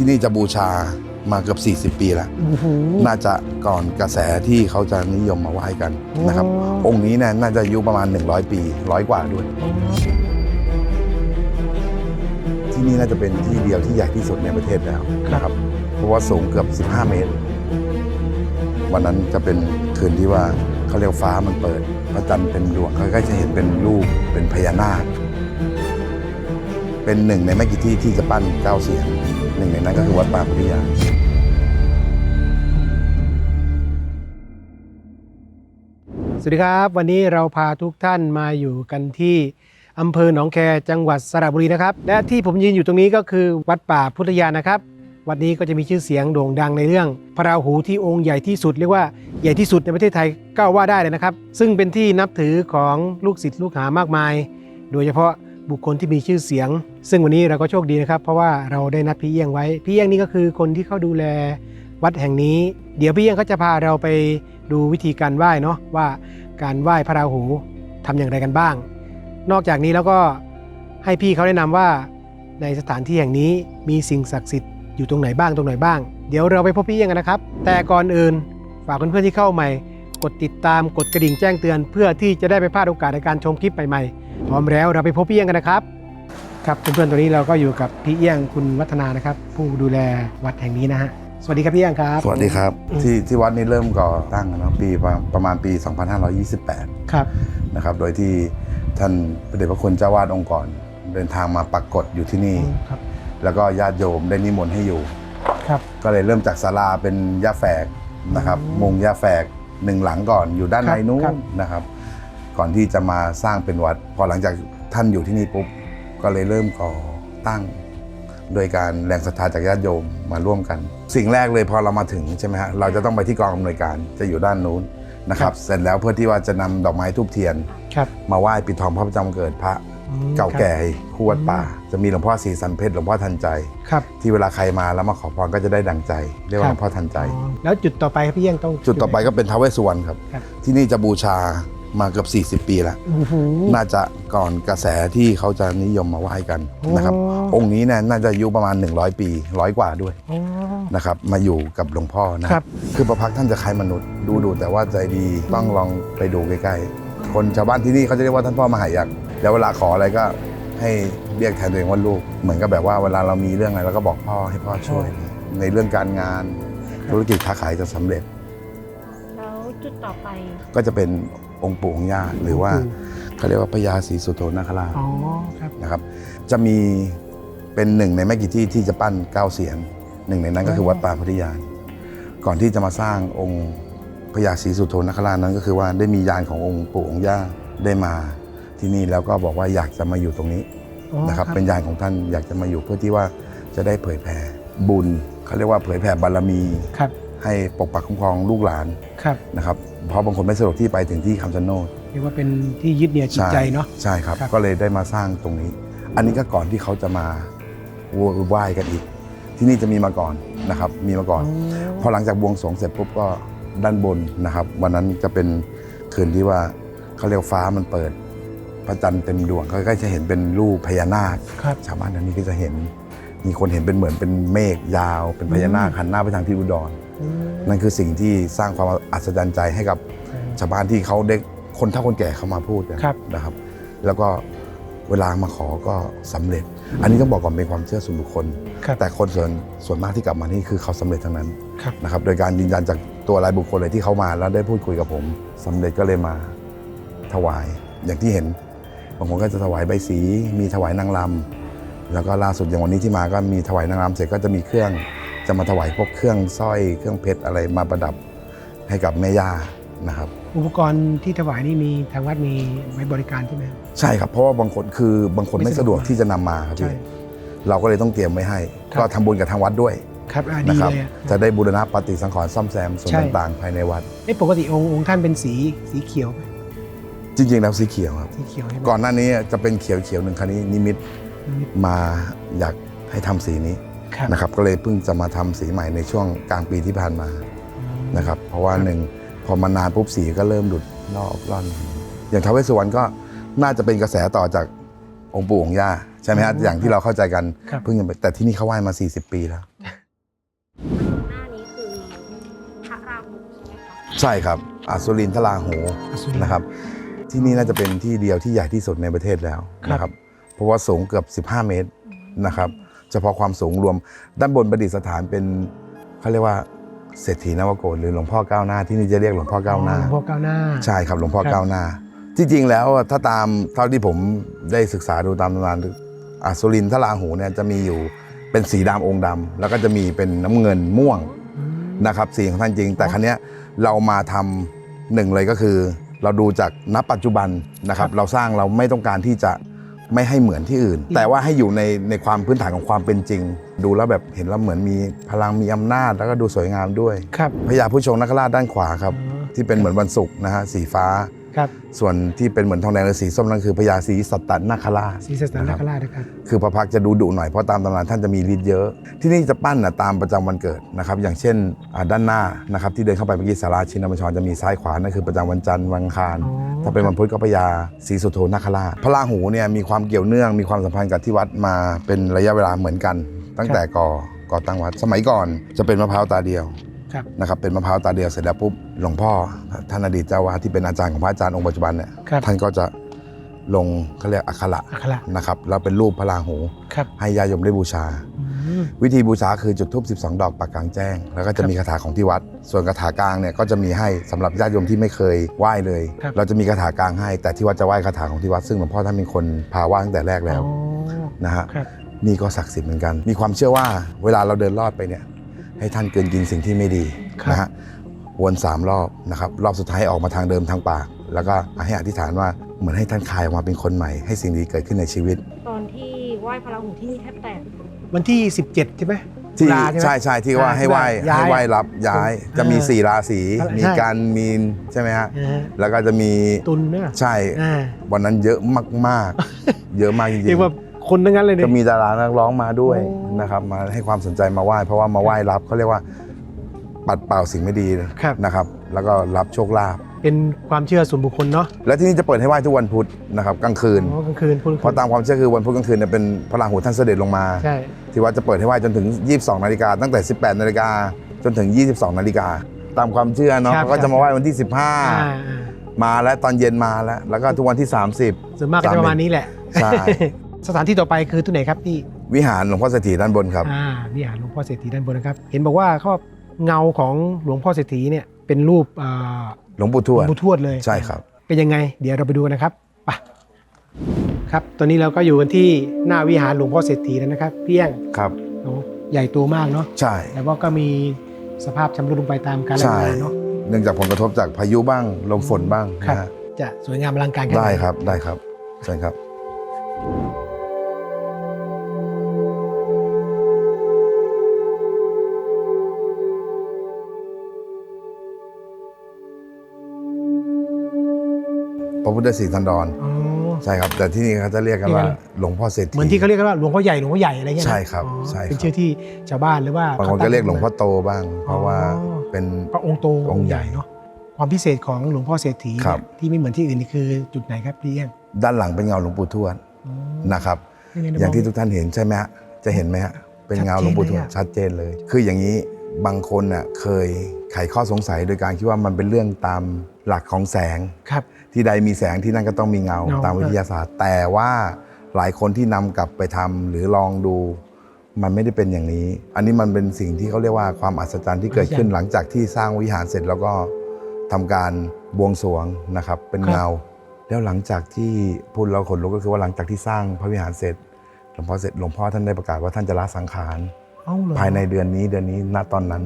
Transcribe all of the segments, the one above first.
ที่นี่จะบูชามาเกือบ 40 ปีแล้ว โอ้โห น่าจะก่อนกระแสที่เขาจะนิยมมาไหว้กันนะครับ อ๋อ องค์นี้เนี่ยน่าจะอายุประมาณ 100 ปีร้อยกว่าด้วย ที่นี่น่าจะเป็นที่เดียวที่ใหญ่ที่สุดในประเทศแล้วนะครับ เพราะว่าสูงเกือบ 15 เมตร วันนั้นจะเป็นคืนที่ว่าเขาเรียกฟ้ามันเปิด พระจันทร์เต็มดวงเขาก็จะเห็นเป็นรูปเป็นพญานาค เป็นหนึ่งในไม่กี่ที่ที่จะปั้นเก้าเสียงหนึ่งในนั้นก็คือวัดป่าพุทธยาสวัสดีครับ วันนี้เราพาทุกท่านมาอยู่กันที่อำเภอหนองแคจังหวัดสระบุรีนะครับ และที่ผมยืนอยู่ตรงนี้ก็คือวัดป่าพุทธยานะครับ วัดนี้ก็จะมีชื่อเสียงโด่งดังในเรื่อง พระราหูที่องค์ใหญ่ที่สุดเรียกว่าใหญ่ที่สุดในประเทศไทยก็ว่าได้เลยนะครับ ซึ่งเป็นที่นับถือของลูกศิษย์ลูกหามากมาย โดยเฉพาะ บุคคลที่มีชื่อเสียง ซึ่งวันนี้เราก็โชคดีนะครับ เพราะว่าเราได้นัดพี่เอี้ยงไว้ พี่เอี้ยงนี่ก็คือคนที่เข้าดูแลวัดแห่งนี้ เดี๋ยวพี่เอี้ยงเขาจะพาเราไปดูวิธีการไหว้เนาะว่าการไหว้พระราหูทำอย่างไรกันบ้าง นอกจากนี้แล้วก็ให้พี่เขาแนะนำว่าในสถานที่แห่งนี้มีสิ่งศักดิ์สิทธิ์อยู่ตรงไหนบ้างตรงไหนบ้าง เดี๋ยวเราไปพบพี่เอี้ยงกันนะครับ แต่ก่อนอื่นฝากเพื่อนๆที่เข้าใหม่ กดติดตามกดกระดิ่งแจ้งเตือน เพื่อที่จะได้ไม่พลาดโอกาสในการชมคลิปใหม่ๆ พร้อมแล้วเราไปพบพี่เอี้ยงกันนะครับ ครับเพื่อนๆตอนนี้เราก็อยู่กับพี่เอี้ยงคุณวัฒนานะครับ ผู้ดูแลวัดแห่งนี้นะฮะสวัสดีครับพี่เอี้ยงครับ สวัสดีครับอืมที่ที่วัดนี้เริ่มก่อตั้งเนาะปีประประมาณปี 2528 ครับนะครับ โดยที่ท่านพระเดชพระคุณเจ้าวาดองค์ก่อนเดินทางมาปักกฎอยู่ที่นี่ครับแล้วก็ญาติโยมได้นิมนต์ให้อยู่ครับก็เลยเริ่มจากศาลาเป็นย่าแฝกนะครับอืมมุงย่าแฝกหนึ่งหลังก่อนอยู่ด้านครัในบนู้นครับนะครับ ก่อนที่จะมาสร้างเป็นวัด พอหลังจากท่านอยู่ที่นี่ปุ๊บก็เลยเริ่มก่อตั้ง โดยการแรงศรัทธาจากญาติโยมมาร่วมกัน สิ่งแรกเลยพอเรามาถึงใช่ไหมฮะเราจะต้องไปที่กองอำนวยการจะอยู่ด้านนู้นนะครับ เสร็จแล้วเพื่อที่ว่าจะนำดอกไม้ทูบเทียนครับมาไหว้ปิดทองพระประจำวันเกิดพระอืมเก่าแก่ครับคู่วัดป่า จะมีหลวงพ่อศรีสันเพชรหลวงพ่อทันใจครับที่เวลาใครมาแล้วมาขอพรก็จะได้ดังใจ เรียกว่าหลวงพ่อทันใจอ๋อแล้วจุดต่อไปครับพี่เอี้ยงต้อง จุดต่อไปก็เป็นท้าวเวสสุวรรณครับครับที่นี่จะบูชา มาเกือบ40 ปีแล้ว โอ้โห น่าจะก่อนกระแสที่เขาจะนิยมมาไหว้กันนะครับโอ้องค์นี้เนี่ยน่าจะอายุประมาณ 100 ปีร้อยกว่าด้วยอ๋อ นะครับ มาอยู่กับหลวงพ่อนะครับคือประพักษ์ท่านจะคล้ายมนุษย์ ดูดูแต่ว่าใจดีต้องลองไปดูใกล้ๆ คนชาวบ้านที่นี่เขาจะเรียกว่าท่านพ่อมหายักษ์แล้วเวลาขออะไรก็ให้เรียกแทนตัวเองว่าลูก เหมือนกับแบบว่าเวลาเรามีเรื่องอะไรเราก็บอกพ่อให้พ่อช่วย ในเรื่องการงาน ธุรกิจค้าขายจะสำเร็จ แล้วจุดต่อไปก็จะเป็น องค์ปู่องค์ย่าหรือว่าเขาเรียกว่าพญาศรีสุโธนาคราชอ๋อครับนะครับ จะมีเป็นหนึ่งในไม่กี่ที่ที่จะปั้นเก้าเสียงหนึ่งในนั้นก็คือวัดป่าพุทธยาน ก่อนที่จะมาสร้างองค์พญาศรีสุโธนาคราชนั้นก็คือว่าได้มียานขององค์ปู่องค์ย่าได้มาที่นี่แล้วก็บอกว่าอยากจะมาอยู่ตรงนี้อ๋อนะครับ เป็นยานของท่านอยากจะมาอยู่เพื่อที่ว่าจะได้เผยแผ่บุญเขาเรียกว่าเผยแผ่บารมีครับให้ปกปักคุ้มครองลูกหลาน ครับนะครับเพราะบางคนไม่สะดวกที่ไปถึงที่คำชะโนดเรียกว่าเป็นที่ยึดเหนี่ยวจิตใจเนาะใช่ครับ ครับ ก็เลยได้มาสร้างตรงนี้ อันนี้ก็ก่อนที่เขาจะมาไหว้กันอีก ที่นี่จะมีมาก่อนนะครับ มีมาก่อน พอหลังจากบวงสรวงเสร็จปุ๊บก็ด้านบนนะครับ วันนั้นจะเป็นคืนที่ว่าเขาเรียกฟ้ามันเปิด พระจันทร์เต็มดวงเขาก็จะเห็นเป็นรูปพญานาค ครับ ชาวบ้านแถวนี้ก็จะเห็น มีคนเห็นเป็นเหมือนเป็นเมฆยาว เป็นพญานาคหันหน้าไปทางที่อุดรอืม นั่นคือสิ่งที่สร้างความอัศจรรย์ใจให้กับชาวบ้านที่เขาได้คนเฒ่าคนแก่เขามาพูดกันครับนะครับ แล้วก็เวลามาขอก็สำเร็จ อันนี้ต้องบอกก่อนเป็นความเชื่อส่วนบุคคลครับแต่คนส่วนส่วนมากที่กลับมานี่คือเขาสำเร็จทั้งนั้นครับนะครับ โดยการยืนยันจากตัวรายบุคคลเลยที่เขามาแล้วได้พูดคุยกับผมสำเร็จก็เลยมาถวาย อย่างที่เห็นบางคนก็จะถวายใบสี มีถวายนางรำแล้วก็ล่าสุดอย่างวันนี้ที่มาก็มีถวายนางรำเสร็จก็จะมีเครื่อง จะมาถวายพวกเครื่องสร้อยเครื่องเพชรอะไรมาประดับให้กับแม่ย่านะครับ อุปกรณ์ที่ถวายนี่มีทางวัดมีไว้บริการใช่ไหม ใช่ครับเพราะว่าบางคนคือบางคนไม่ไม่สะสะดดววกกที่จะนำมาครับใช่พี่เราก็เลยต้องเตรียมไว้ให้ ครับ ก็ทำบุญกับทางวัดด้วยครับอ่าดีนะครัเลยอะจะได้บูรณะปฏิสังขรณ์ซ่อมแซมส่วนใช่ต่างๆ ภายในวัด เอ้ปกติองค์องค์ท่านเป็นสีสีเขียวไหมจริงๆแล้วสีเขียวครับ สีเขียวใช่ไหมก่อนหน้านี้จะเป็นเขียวเขียวๆหนึ่งครั้นี้นิมิตอืมมาอยากให้ทำสีนี้ครับ นะครับก็เลยเพิ่งจะมาทำสีใหม่ในช่วงกลางปีที่ผ่านมาอืมนะครับเพราะว่าครับหนึ่งพอมานานปุ๊บสีก็เริ่มหลุดลอกล่อน อย่างท้าวเวสสุวรรณก็น่าจะเป็นกระแสต่อจากองค์ปู่องค์ย่าใช่ช่ไหมฮะอย่างที่เราเข้าใจกันครับเพิ่งจะไปแต่ที่นี่เขาไหว้มา 40 ปีแล้วหน้านี้คือพระราหูใช่ไหมคะใช่ครับอสุรินทราหูอสุรินนะครับ ที่นี่น่าจะเป็นที่เดียวที่ใหญ่ที่สุดในประเทศแล้วครับนะครับ เพราะว่าสูงเกือบ 15 เมตรนะครับ เฉพาะความสูงรวม ด้านบนประดิษฐานเป็นเขาเรียกว่าเศรษฐีนวโกศหรือหลวงพ่อก้าวหน้าที่นี่จะเรียกหลวงพ่อก้าวหน้าหลวงพ่อก้าวหน้า ใช่ครับหลวงพ่อครับก้าวหน้าที่จริงแล้วอะถ้าตามเท่าที่ผมได้ศึกษาดูตามตำนานอสุรินทราหูเนี่ยจะมีอยู่เป็นสีดำองค์ดำแล้วก็จะมีเป็นน้ำเงินม่วงอืมนะครับสีของท่านจริง แต่ครั้นี้ยเรามาทำหนึ่งเลยก็คือ เราดูจากณปัจจุบันนะครับ เราสร้างเราไม่ต้องการที่จะ ไม่ให้เหมือนที่อื่น แต่ว่าให้อยู่ในในความพื้นฐานของความเป็นจริง ดูแล้วแบบเห็นแล้วเหมือนมีพลังมีอำนาจแล้วก็ดูสวยงามด้วยครับพญาผู้ชงนคราชด้านขวาครับอ๋อที่เป็นเหมือนวันศุกร์นะฮะสีฟ้า ครับส่วนที่เป็นเหมือนทองแดงหรือสีส้มนั่นคือพญาศรีสัตตนาคราชศรีสัตนคราชนะครับคือพระพักตร์จะดูดุหน่อยเพราะตามตำนานท่านจะมีฤทธิ์เยอะ ที่นี่จะปั้นนะตามประจำวันเกิดนะครับอย่างเช่นอ่าด้านหน้านะครับที่เดินเข้าไปเมื่อกี้สาราชินบัญชรจะมีซ้ายขวานั่นคือประจำวันจันทร์วันอังคารอ๋อถ้าเป็นวันพุธก็พญาศรีสุโธนาคราชพระราหูเนี่ยมีความเกี่ยวเนื่องมีความสัมพันธ์กับที่วัดมาเป็นระยะเวลาเหมือนกัน ตั้งแต่ก่อก่อตั้งวัดสมัยก่อนจะเป็นมะพร้าวตาเดียวครับ นะครับเป็นมะพร้าวตาเดียวเสร็จแล้วปุ๊บหลวงพ่อท่านอดีตเจ้าวาดที่เป็นอาจารย์ของพระอาจารย์องค์ปัจจุบันเนี่ยครับท่านก็จะลงเขาเรียกอักขระอัคระนะครับแล้วเป็นรูปพระราหูครับให้ญาติโยมได้บูชาอืมวิธีบูชาคือจุดธูป12 ดอกปักกลางแจ้ง แล้วก็จะมีคาถาของที่วัด ส่วนคาถากลางเนี่ยก็จะมีให้สำหรับญาติโยมที่ไม่เคยไหว้เลยครับเราจะมีคาถากลางให้ แต่ที่วัดจะไหว้คาถาของที่วัด ซึ่งหลวงพ่อท่านเป็นคนพาไหว้ตั้งแต่แรกแล้วอ๋อนะฮะครับนี่ก็ศักดิ์สิทธิ์เหมือนกัน มีความเชื่อว่าเวลาเราเดินลอดไปเนี่ย ให้ท่านเกินกินสิ่งที่ไม่ดีครับนะฮะวนสามรอบนะครับรอบสุดท้ายให้ออกมาทางเดิมทางปาก แล้วก็ให้อธิษฐานว่าเหมือนให้ท่านคายออกมาเป็นคนใหม่ ให้สิ่งดีเกิดขึ้นในชีวิต ตอนที่ไหว้พระราหูที่นี่แทบแตกวันที่ 17 ใช่ไหมที่ตุลาใช่ไหมใช่ใช่ที่ว่าอ่าให้ไหว้ย้ายให้ไหว้รับย้ายอ่าจะมีสี่ราศีใช่มีการมีนใช่ไหมฮะอ่าฮะแล้วก็จะมีตุลเนี่ยใช่อ่าวันนั้นเยอะมากๆ เยอะมากจริงเรียกว่า คนทั้งนั้นเลยๆเนี่ย ก็มีดารานักร้องมาด้วยโอ้ นะครับ มาให้ความสนใจมาไหว้ เพราะว่ามาไหว้รับเขาเรียกว่า ปัดเป่าสิ่งไม่ดีครับ นะครับ แล้วก็รับโชคลาภเป็นความเชื่อส่วนบุคคลเนาะและที่นี่จะเปิดให้ไหว้ทุกวันพุธนะครับกลางคืน อ๋อกลางคืนพูดเพราะตามความเชื่อคือวันพุธกลางคืนเนี่ยเป็นพระราหูท่านเสด็จลงมา ใช่ ที่วัดจะเปิดให้ไหว้จนถึง 22 นาฬิกาตั้งแต่ 18 นาฬิกาจนถึง 22 นาฬิกาตามความเชื่อเนาะเขาก็จะมาไหว้วันที่ อ่า15อ่ามาแล้วตอนเย็นมาแล้ว แล้วก็ทุกวันที่ 30 ส่วนมากก็จะประมาณนี้แหละ ใช่ สถานที่ต่อไปคือที่ไหนครับพี่วิหารหลวงพ่อเสถีด้านบนครับอ่าวิหารหลวงพ่อเศรษฐีด้านบนนะครับ เห็นบอกว่าเขาเงาของหลวงพ่อเศรษฐีเนี่ยเป็นรูปอ่าหลวงปู่ทหลววดงปู่ทวดเลยใช่ครับ เป็นยังไง เดี๋ยวเราไปดูกันนะครับไปครับ ตอนนี้เราก็อยู่กันที่หน้าวิหารหลวงพ่อเศรษฐีแล้วนะครับพี่แอ้งครับโอ้ใหญ่โตมากเนาะใช่แล้วก็ก็มีสภาพชำรุดลงไปตามกาลใช่เวลาเนาะเนื่องจากผลกระทบจากพายุบ้างลมฝนบ้างครับนะฮะจะสวยงามอลังการแค่ไหนได้ครับได้ครับเชิญครับ พระพุทธศรีธันดรอ๋อ ใช่ครับ แต่ที่นี่เขาจะเรียกกันว่าเรียกกัน หลวงพ่อเศรษฐี เหมือนที่เขาเรียกกันว่าหลวงพ่อใหญ่หลวงพ่อใหญ่อะไรเงี้ยนะใช่ครับอ๋อใช่ครับ เป็นชื่อที่ชาวบ้านหรือว่าบางคนก็เรียกหลวงพ่อโตบ้าง เพราะว่าอ๋อเป็น พระองค์โตองค์ใหญ่เนาะความพิเศษของหลวงพ่อเศรษฐีครับ เนี่ยที่ไม่เหมือนที่อื่นนี่คือจุดไหนครับพี่เอี้ยงด้านหลังเป็นเงาหลวงปู่ทวดอ๋อนะครับยังไงนะอย่างที่บทุกท่านเห็นใช่ไหมฮะ จะเห็นไหมฮะ เป็นเงาหลวงปู่ทวดชัดเจนเลยอะชัดเจนเลย คืออย่างนี้บางคนน่ะเคยไขข้อสงสัยโดยการคิดว่ามันเป็นเรื่องตาม หลักของแสงครับ ที่ใดมีแสงที่นั่นก็ต้องมีเงาเงา ตามวิทยาศาสตร์ แต่ว่าหลายคนที่นำกลับไปทำหรือลองดู มันไม่ได้เป็นอย่างนี้ อันนี้มันเป็นสิ่งที่เขาเรียกว่าความอัศจรรย์ที่เกิดขึ้นหลังจากที่สร้างวิหารเสร็จแล้วก็ทำการบวงสรวงนะครับ เป็นเงา แล้วหลังจากที่พูดเราขนลุกก็คือว่าหลังจากที่สร้างพระวิหารเสร็จหลวงพ่อเสร็จหลวงพ่อท่านได้ประกาศว่าท่านจะละสังขาร เอ้าเหรอภายในเดือนนี้เดือนนี้ณตอนนั้น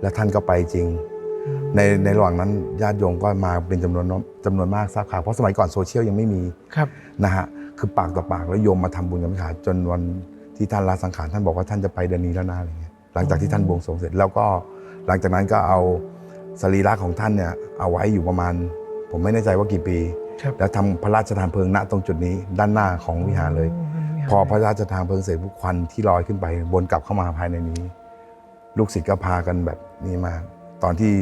และท่านก็ไปจริงอืม ในในระหว่างนั้นญาติโยมก็มาเป็นจำนวนจำนวนมากทราบข่าวเพราะสมัยก่อนโซเชียลยังไม่มีครับนะฮะคือปากต่อปากแล้วโยมมาทำบุญกันไม่ขาดจนวันที่ท่านละสังขารท่านบอกว่าท่านจะไปเดือนนี้แล้วนะอะไรเงี้ยหลังจากที่ท่านบวงสรวงเสร็จ แล้วก็หลังจากนั้นก็เอาสรีระของท่านเนี่ยเอาไว้อยู่ประมาณ ผมไม่แน่ใจว่ากี่ปีครับแล้วทำพระราชทานเพลิงณตรงจุดนี้ด้านหน้าของวิหารเลย พอพระราชทานเพลิงเสร็จพวกควันที่ลอยขึ้นไปวนกลับเข้ามาภายในนี้ ลูกศิษย์ก็พากันแบบนี้มาก ตอนที่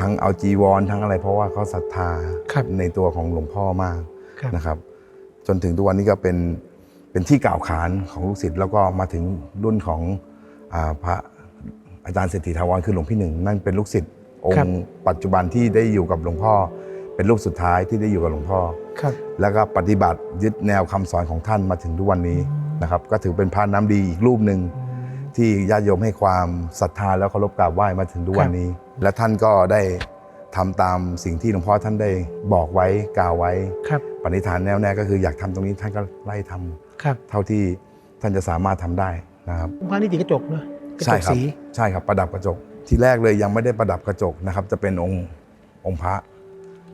ทั้งเอาจีวรทั้งอะไร เพราะว่าเขาศรัทธาครับในตัวของหลวงพ่อมากครับนะครับ จนถึงทุกวันนี้ก็เป็นเป็นที่กล่าวขานของลูกศิษย์แล้วก็มาถึงรุ่นของอาพระอาจารย์เศรษฐีทาวรคือหลวงพี่หนึ่งนั่นเป็นลูกศิษย์องครับค์ปัจจุบันที่ได้อยู่กับหลวงพ่อ เป็นรูปสุดท้ายที่ได้อยู่กับหลวงพ่อครับแล้วก็ปฏิบัติยึดแนวคำสอนของท่านมาถึงทุกวันนี้นะครับ ก็ถือเป็นพระน้ำดีอีกรูปหนึ่ง ที่ญาติโยมให้ความศรัทธาแล้วเคารพกราบไหว้มาถึงทุกวันนี้ และท่านก็ได้ทำตามสิ่งที่หลวงพ่อท่านได้บอกไว้กล่าวไว้ครับปณิธานแน่วแน่ก็คืออยากทำตรงนี้ท่านก็ไล่ทำครับ เท่าที่ท่านจะสามารถทำได้นะครับพระนี่ติดกระจกเนอะกระจใช่กครับสีใช่ครับประดับกระจก ทีแรกเลยยังไม่ได้ประดับกระจกนะครับ จะเป็นองค์องค์พระ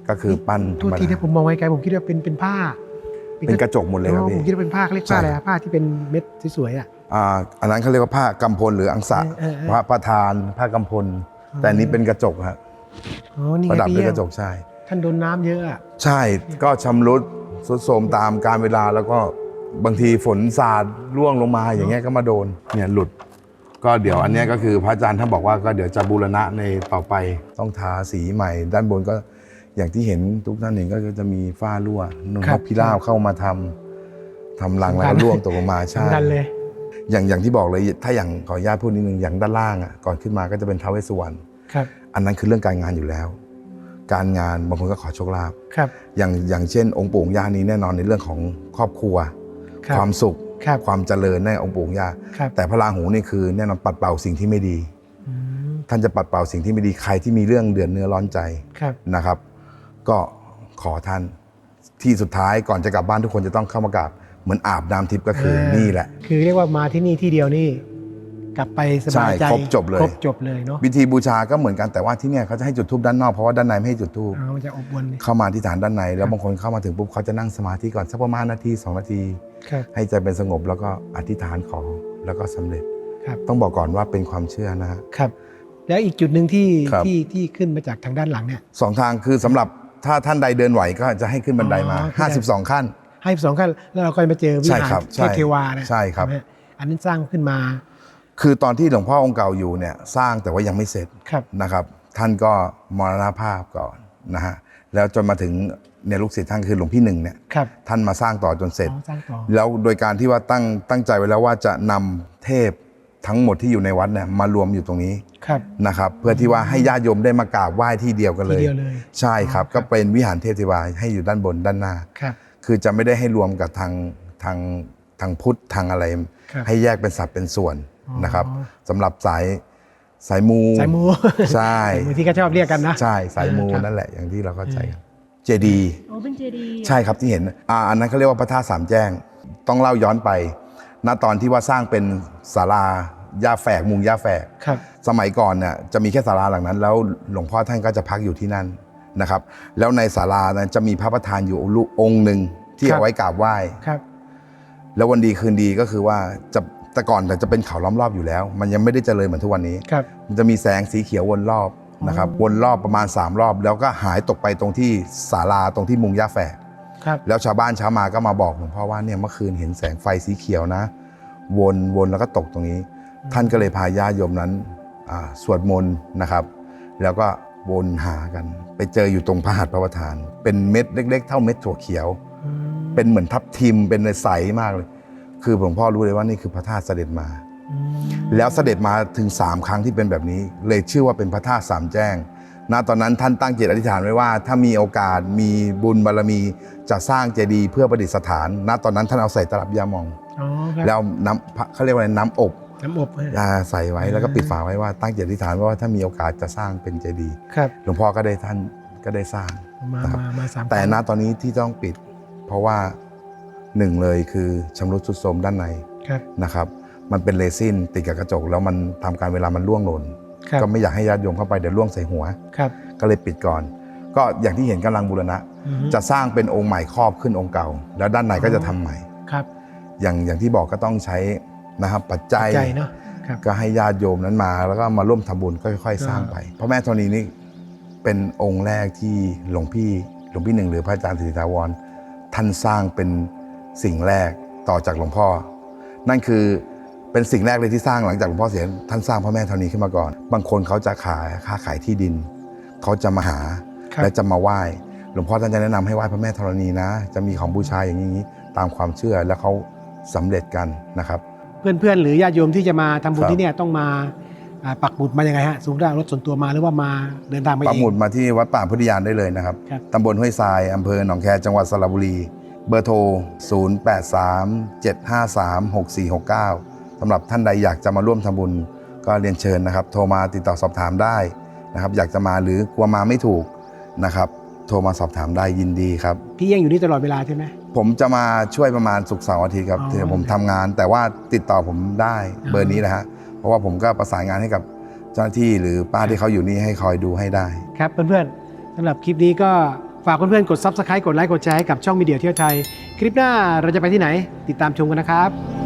ก็คือปั้นธรทุรกมทีดาที่ผมมองไกลๆผมคิดว่าเป็นเป็นผ้า เป็นกระจกหมดเลยครับอ๋อพี่ผมคิดว่าเป็นผ้าเขาเรียกผ้าอะไรใช่อะผ้าที่เป็นเม็ดสวยๆอะ อ่าอันนั้นเขาเรียกว่าผ้ากำพลหรืออังสะเออเออพระประธานผ้ากำพล แต่อันนี้เป็นกระจกฮะอ๋อนี่ประไงดับพี่ด้วยเยี่กยมระจกใช่ท่านโดนน้ำเยอะอะใช่ก็ชำรุดทรุดโทรมตามการเวลาแล้วก็บางทีฝนสาดร่วงลงมาอย่างเงี้ยก็มาโดนเนี่ยหลุด ก็เดี๋ยวอันเนี้ยก็คือพระอาจารย์ท่านบอกว่าก็เดี๋ยวจะบูรณะในต่อไปต้องทาสีใหม่ ด้านบนก็อย่างที่เห็นทุกท่านเห็นก็จะมีฝ้ารั่วนนกพิราบเข้ามาทำทำรังแล้วก็ร่วงตกลงมาใช่สำคัญเลย อย่างอย่างที่บอกเลยถ้าอย่างขออนุญาตพูดนิดนึงอย่างด้านล่างอะก่อนขึ้นมาก็จะเป็นท้าวเวสสุวรรณครับอันนั้นคือเรื่องการงานอยู่แล้ว การงานบางคนก็ขอโชคลาภครับอย่างอย่างเช่น องค์ปู่องค์ย่านี้แน่นอนในเรื่องของครอบครัวครับความสุขครับความเจริญในองค์ปู่องค์ย่าครับแต่พระราหูนี่คือแน่นอนปัดเป่าสิ่งที่ไม่ดีอืมท่านจะปัดเป่าสิ่งที่ไม่ดีใครที่มีเรื่องเดือดเนื้อร้อนใจครับนะครับ ก็ขอท่านที่สุดท้ายก่อนจะกลับบ้านทุกคนจะต้องเข้ามากราบ เหมือนอาบน้ำทิพย์ก็คือนี่แหละ คือเรียกว่ามาที่นี่ที่เดียวนี่กลับไปสบายใจใช่ครบจบเลย ครบจบเลยเนาะวิธีบูชาก็เหมือนกันแต่ว่าที่เนี่ยเขาจะให้จุดทูบด้านนอกเพราะว่าด้านในไม่ให้จุดทูบอ๋อมันจะอบอวนนี่เข้ามาที่ฐานด้านใน แล้วบางคนเข้ามาถึงปุ๊บเขาจะนั่งสมาธิก่อนสักประมาณนาทีสองนาที ครับ ให้ใจเป็นสงบแล้วก็อธิษฐานขอแล้วก็สำเร็จ ครับ ต้องบอกก่อนว่าเป็นความเชื่อนะฮะ ครับ แล้วอีกจุดหนึ่งที่ครับ ที่ที่ขึ้นมาจากทางด้านหลังเนี่ย สองทางคือสำหรับถ้าท่านใดเดินไหวก็จะให้ขึ้นบันไดมา อ๋อขึ้นได้ 52 ขั้น ให้สองขั้นแล้วเราก็มาเจอวิใช่หารครับเทใช่พเทวานะใช่ครับไหมอันนั้นสร้างขึ้นมา คือตอนที่หลวงพ่อองค์เก่าอยู่เนี่ยสร้างแต่ว่ายังไม่เสร็จครับนะครับ ท่านก็มรณภาพก่อนนะฮะแล้วจนมาถึงเนี่ยลูกศิษย์ท่านคือหลวงพี่หนึ่งเนี่ยครับท่านมาสร้างต่อจนเสร็จอ๋อสร้างต่อแล้วโดยการที่ว่าตั้งตั้งใจไว้แล้วว่าจะนำเทพทั้งหมดที่อยู่ในวัดเนี่ยมารวมอยู่ตรงนี้ครับนะครับ เพื่อที่ว่าให้ญาติโยมได้มากราบไหว้ที่เดียวกันเลทียเดียวเลยใช่ครับอ๋อครับ ก็เป็นวิหารเทพเทวาให้อยู่ด้านบนด้านหน้า ครับคือจะไม่ได้ให้รวมกับทางทางทางพุทธทางอะไรครับให้แยกเป็นสัดเป็นส่วนอ๋อนะครับสำหรับสายสายมูสายมูใช่สายมูที่เขาชอบเรียกกันนะใช่สายมูครับนั่นแหละอย่างที่เราเข้าใจกันเจดีย์โอ้เป็นเจดีย์ใช่ครับที่เห็นอ่าอันนั้นเขาเรียกว่าพระธาตุสามแจ้ง ต้องเล่าย้อนไป ณตอนที่ว่าสร้างเป็นศาลาย่าแฝกมุงย่าแฝกครับ สมัยก่อนเนี่ยจะมีแค่ศาลาหลังนั้น แล้วหลวงพ่อท่านก็จะพักอยู่ที่นั่น นะครับ แล้วในศาลานั้นจะมีพระประธานอยู่องค์หนึ่งที่ครับเอาไว้กราบไหว้ครับ แล้ววันดีคืนดีก็คือว่าจะแต่ก่อนแต่จะเป็นเขาล้อมรอบอยู่แล้ว มันยังไม่ได้เจริญเหมือนทุกวันนี้ครับมันจะมีแสงสีเขียววนรอบนะครับ วนรอบประมาณ 3 รอบ แล้วก็หายตกไปตรงที่ศาลาตรงที่มุงย่าแฝกครับแล้วชาวบ้านเช้ามาก็มาบอกหลวงพ่อว่าเนี่ยเมื่อคืนเห็นแสงไฟสีเขียวนะ วนวนแล้วก็ตกตรงนี้ ท่านก็เลยพาญาติโยมนั้นอ่าสวดมนต์นะครับ แล้วก็วนหากัน ไปเจออยู่ตรงพระหัตถ์พระประธาน เป็นเม็ดเล็ก ๆ เท่าเม็ดถั่วเขียวอืมเป็นเหมือนทับทิมเป็นใสมากเลย คือหลวงพ่อรู้เลยว่านี่คือพระธาตุเสด็จมาอืมแล้วเสด็จมาถึง3ครั้งที่เป็นแบบนี้ เลยชื่อว่าเป็นพระธาตุสามแจ้งณตอนนั้นท่านตั้งจิตอธิษฐานไว้ว่า ถ้ามีโอกาสมีบุญบารมีจะสร้างเจดีย์เพื่อประดิษฐาน ณตอนนั้นท่านเอาใส่ตลับยามองอ๋อครับแล้วน้ำพระเขาเรียกว่าอะไรน้ำอบ น้ำอบฮะยาใส่ไว้แล้วก็ปิดฝาไว้ว่าตั้งจิตอธิษฐานไว้ว่าถ้ามีโอกาสจะสร้างเป็นเจดีย์ครับหลวงพ่อก็ได้ท่านก็ได้สร้างมานะครับมามาสามแต่ครั้งณตอนนี้ที่ต้องปิด เพราะว่าหนึ่งเลยคือชำรุดทรุดโทรมด้านในครับนะครับ มันเป็นเรซินติดกับกระจก แล้วมันทำการเวลามันร่วงหล่นครับก็ไม่อยากให้ญาติโยมเข้าไปเดี๋ยวร่วงใส่หัวครับก็เลยปิดก่อน ก็อย่างที่เห็นกำลังบูรณะอือฮึจะสร้างเป็นองค์ใหม่ครอบขึ้นองค์เก่า แล้วด้านในก็จะทำใหม่ครับ อย่างอย่างที่บอกก็ต้องใช้ นะครับ ปัจจัยใจเนาะครับก็ให้ญาติโยมนั้นมา แล้วก็มาร่วมทำบุญก็ค่อย ๆ สร้างไปพระแม่ธรณีนี่เป็นองค์แรกที่หลวงพี่หลวงพี่หนึ่งหรือพระอาจารย์สิริธาวรท่านสร้างเป็นสิ่งแรกต่อจากหลวงพ่อ นั่นคือเป็นสิ่งแรกเลยที่สร้างหลังจากหลวงพ่อเสียท่านสร้างพระแม่ธรณีขึ้นมาก่อน บางคนเขาจะขายค้าขายที่ดิน เขาจะมาหาครับและจะมาไหว้หลวงพ่อท่านจะแนะนำให้ไหว้พระแม่ธรณีนะ จะมีของบูชาอย่างนี้ตามความเชื่อแล้วเขาสำเร็จกันนะครับ เพื่อนๆ หรือญาติโยมที่จะมาทำบุญครับ ที่เนี่ยต้องมาอ่าปักหมุดมายังไงฮะสมมติว่ารถส่วนตัวมาหรือว่ามาเดินทางมาเอง ปักหมุดมาที่วัดป่าพุทธยานได้เลยนะครับครับ ตำบลห้วยทรายอำเภอหนองแคจังหวัดสระบุรี เบอร์โทร 0837536469สำหรับท่านใดอยากจะมาร่วมทำบุญก็เรียนเชิญนะครับ โทรมาติดต่อสอบถามได้นะครับ อยากจะมาหรือกลัวมาไม่ถูกนะครับ โทรมาสอบถามได้ยินดีครับ พี่ยังอยู่นี่ตลอดเวลาใช่ไหม ผมจะมาช่วยประมาณศุกร์เสาร์อาทิตย์ครับอ๋อ ที่ผมทำงาน แต่ว่าติดต่อผมได้อ๋อเบอร์นี้นะฮะเพราะว่าผมก็ประสานงานให้กับเจ้าหน้าที่หรือป้าที่เขาอยู่นี่ให้คอยดูให้ได้ ครับเพื่อนๆสำหรับคลิปนี้ก็ฝากเพื่อนๆกด Subscribe กดไลค์กดแชร์ให้กับช่องมีเดียเที่ยวไทย คลิปหน้าเราจะไปที่ไหน ติดตามชมกันนะครับ